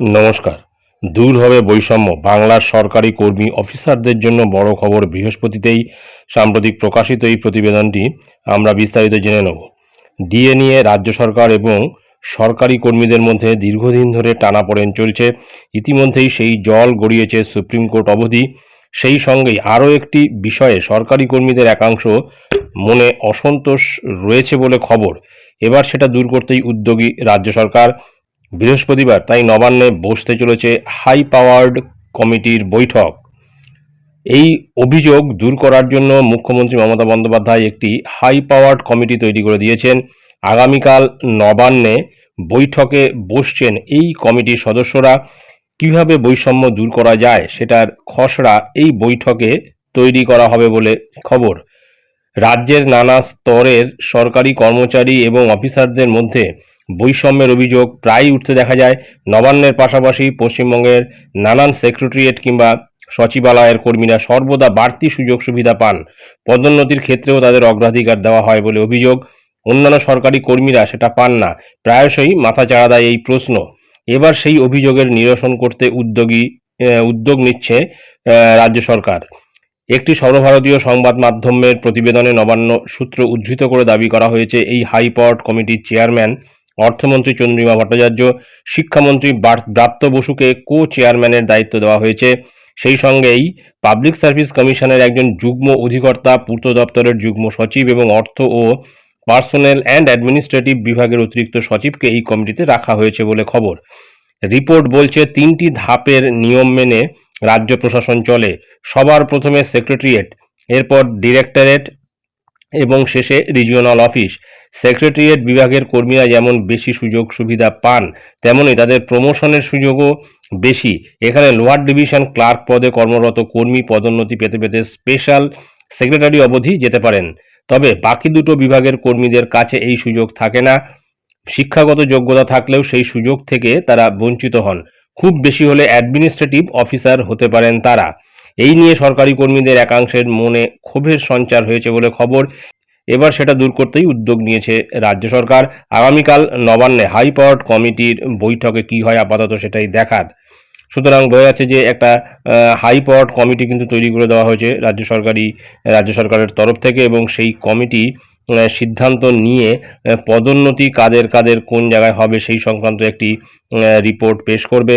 নমস্কার। দূর হবে বৈষম্য। বাংলার সরকারি কর্মী অফিসারদের জন্য বড় খবর বৃহস্পতিতেই সাম্প্রতিক প্রকাশিত এই প্রতিবেদনটি আমরা বিস্তারিত জেনে নেব। ডিএ নিয়ে রাজ্য সরকার এবং সরকারি কর্মীদের মধ্যে দীর্ঘদিন ধরে টানাপোড়েন চলছে। ইতিমধ্যেই সেই জল গড়িয়েছে সুপ্রিম কোর্ট অবধি। সেই সঙ্গেই আরও একটি বিষয়ে সরকারি কর্মীদের একাংশ মনে অসন্তোষ রয়েছে বলে খবর। এবার সেটা দূর করতেই উদ্যোগী রাজ্য সরকার বৃহস্পতিবার তাই নবান্নে বসতে চলেছে হাই পাওয়ার্ড কমিটির বৈঠক। এই অভিযোগ দূর করার জন্য মুখ্যমন্ত্রী মমতা বন্দ্যোপাধ্যায় একটি হাই পাওয়ার্ড কমিটি তৈরি করে দিয়েছেন। আগামীকাল নবান্নে বৈঠকে বসছেন এই কমিটির সদস্যরা। কীভাবে বৈষম্য দূর করা যায় সেটার খসড়া এই বৈঠকে তৈরি করা হবে বলে খবর। রাজ্যের নানা স্তরের সরকারি কর্মচারী এবং অফিসারদের মধ্যে বৈষম্যের অভিযোগ প্রায়ই উঠতে দেখা যায়। নবান্নের পাশাপাশি পশ্চিমবঙ্গের নানান সেক্রেটারিয়েট কিংবা সচিবালয়ের কর্মীরা সর্বদা বাড়তি সুযোগ সুবিধা পান। পদোন্নতির ক্ষেত্রেও তাদের অগ্রাধিকার দেওয়া হয় বলে অভিযোগ। অন্যান্য সরকারি কর্মীরা সেটা পান না। প্রায়শই মাথা চাড়া দেয় এই প্রশ্ন। এবার সেই অভিযোগের নিরসন করতে উদ্যোগী উদ্যোগ নিচ্ছে রাজ্য সরকার। একটি সর্বভারতীয় সংবাদ মাধ্যমের প্রতিবেদনে নবান্ন সূত্র উদ্ধৃত করে দাবি করা হয়েছে, এই হাইপাওয়ার্ড কমিটির চেয়ারম্যান অর্থমন্ত্রী চন্দ্রিমা ভট্টাচার্য, শিক্ষামন্ত্রী বার- ব্রাত্য বসুকে কো চেয়ারম্যানের দায়িত্ব দেওয়া হয়েছে। সেই সঙ্গেই পাবলিক সার্ভিস কমিশনের একজন যুগ্ম অধিকর্তা, পূর্ত দপ্তরের যুগ্ম সচিব এবং অর্থ ও পার্সোনেল অ্যান্ড অ্যাডমিনিস্ট্রেটিভ বিভাগের অতিরিক্ত সচিবকে এই কমিটিতে রাখা হয়েছে বলে খবর। রিপোর্ট বলছে, তিনটি ধাপের নিয়ম মেনে রাজ্য প্রশাসন চলে। সবার প্রথমে সেক্রেটারিয়েট এরপর ডিরেক্টরেট এবং শেষে রিজিওনাল অফিস সেক্রেটারিয়েট বিভাগের কর্মীরা যেমন বেশি সুযোগ সুবিধা পান, তেমনি তাদের প্রমোশনের সুযোগও বেশি। এখানে লোয়ার ডিভিশন ক্লার্ক পদে কর্মরত কর্মী পদোন্নতি পেতে পেতে স্পেশাল সেক্রেটারি অবধি যেতে পারেন। তবে বাকি দুটো বিভাগের কর্মীদের কাছে এই সুযোগ থাকে না। শিক্ষাগত যোগ্যতা থাকলেও সেই সুযোগ থেকে তারা বঞ্চিত হন। খুব বেশি হলে অ্যাডমিনিস্ট্রেটিভ অফিসার হতে পারেন তারা। এই নিয়ে সরকারি কর্মীদের একাংশের মনে ক্ষোভের সঞ্চার হয়েছে বলে খবর। এবার সেটা দূর করতেই উদ্যোগ নিয়েছে রাজ্য সরকার। আগামীকাল নবান্নে হাই কমিটির বৈঠকে কি হয় আপাতত সেটাই দেখার। সুতরাং বোঝা যাচ্ছে যে একটা হাই কমিটি কিন্তু তৈরি করে দেওয়া হয়েছে রাজ্য সরকারি, রাজ্য সরকারের তরফ থেকে এবং সেই কমিটি সিদ্ধান্ত নিয়ে পদোন্নতি কাদের কাদের কোন জায়গায় হবে সেই সংক্রান্ত একটি রিপোর্ট পেশ করবে।